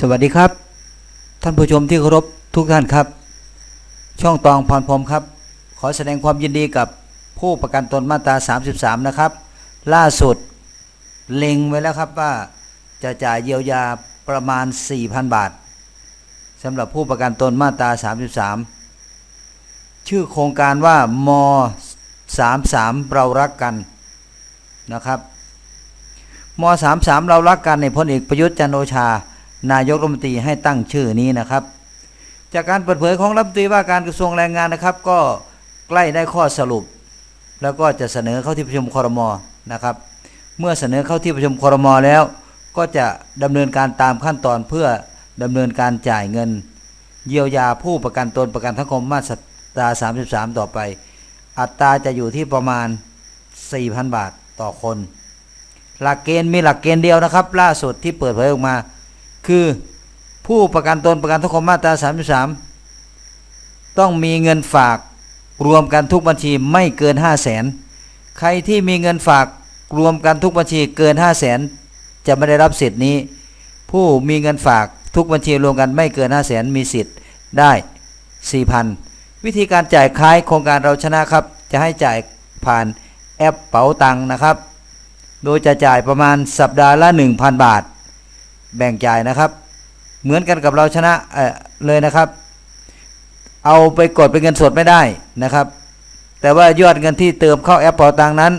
สวัสดีครับ ท่านผู้ชมที่เคารพทุกท่านครับ ช่องตองพรพรมครับ ขอแสดงความยินดีกับผู้ประกันตนมาตรา 33 นะครับ ล่าสุดเล็งไว้แล้วครับว่าจะจ่ายเยียวยาประมาณ 4,000 บาทสำหรับผู้ประกันตนมาตรา 33 ชื่อโครงการว่าม33 เรารักกันนะครับม33 เรารักกันในพลเอกประยุทธ์จันโอชา นายกรัฐมนตรีให้ตั้งชื่อนี้นะครับ จากการเปิดเผยของรัฐมนตรีว่าการกระทรวงแรงงานนะครับ ก็ใกล้ได้ข้อสรุป แล้วก็จะเสนอเข้าที่ประชุมคอรมอนะครับ เมื่อเสนอเข้าที่ประชุมคอรมอแล้ว ก็จะดำเนินการตามขั้นตอนเพื่อดำเนินการจ่ายเงิน เยียวยาผู้ประกันตนประกันสังคมมาตรา33 ต่อไป อัตราจะอยู่ที่ประมาณ 4,000 บาทต่อคน หลักเกณฑ์มีหลักเกณฑ์เดียวนะครับ ล่าสุดที่เปิดเผยออกมา คือผู้ประกันตนประกันสังคมมาตรา33 ต้องมีเงินฝากรวมกันทุกบัญชีไม่เกิน 5 0 0แสนใครที่มีเงินฝากรวมกันทุกบัญชีเกิน 5 0 0แสนจะไม่ได้รับสิทธิ์นี้ ผู้มีเงินฝากทุกบัญชีรวมกันไม่เกิน 5 0 0แสนมีสิทธิ์ได้ 4,000 วิธีการจ่ายคล้ายโครงการเราชนะครับ จะให้จ่ายผ่านแอปเป๋าตังค์นะครับ โดยจะจ่ายประมาณสัปดาห์ละ 1,000 บาท แบ่งจ่ายนะครับ เหมือนกันกับเราชนะเเลยนะครับ เอาไปกดเป็นเงินสดไม่ได้นะครับ แต่ว่ายอดเงินที่เติมเข้าแอปเป๋าตังนั้น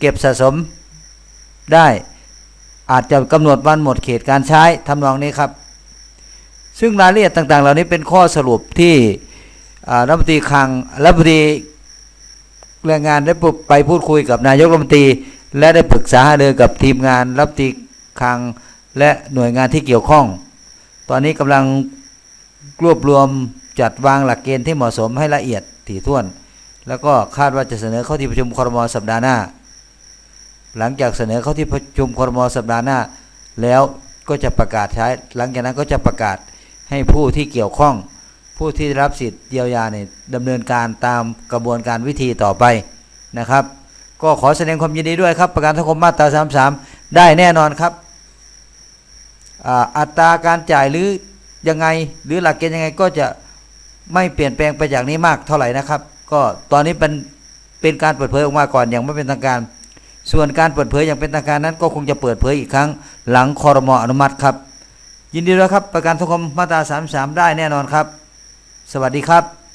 เก็บสะสมได้อาจจะกำหนดวันหมดเขตการใช้ทำนองนี้ครับ ซึ่งรายละเอียดต่าง ๆ เหล่านี้เป็นข้อสรุปที่รัฐมนตรีคลังรัฐมนตรีแรงงานได้ไปพูดคุยกับนายกรัฐมนตรี และได้ปรึกษาหารือกับทีมงานรัฐมนตรีคลัง และหน่วยงานที่เกี่ยวข้อง ตอนนี้กำลังรวบรวมจัดวางหลักเกณฑ์ที่เหมาะสมให้ละเอียดถี่ถ้วน แล้วก็คาดว่าจะเสนอเข้าที่ประชุมครมสัปดาห์หน้า หลังจากเสนอเข้าที่ประชุมครมสัปดาห์หน้า แล้วก็จะประกาศใช้ หลังจากนั้นก็จะประกาศให้ผู้ที่เกี่ยวข้อง ผู้ที่รับสิทธิ์เยียวยาเนี่ยดำเนินการตามกระบวนการวิธีต่อไปนะครับ ก็ขอแสดงความยินดีด้วยครับ ประกันสังคมมาตรา 33 ได้แน่นอนครับ อัตราการจ่ายหรือยังไง หรือหลักเกณฑ์ยังไงก็จะไม่เปลี่ยนแปลงไปจากนี้มากเท่าไหร่นะครับ ก็ตอนนี้เป็นเป็นการเปิดเผยออกมาก่อนอย่างไม่เป็นทางการ ส่วนการเปิดเผยอย่างเป็นทางการนั้น ก็คงจะเปิดเผยอีกครั้ง หลังคอรมออนุมัติครับ ยินดีด้วยครับ ประกันสังคมมาตรา 33 ได้แน่นอนครับ สวัสดีครับ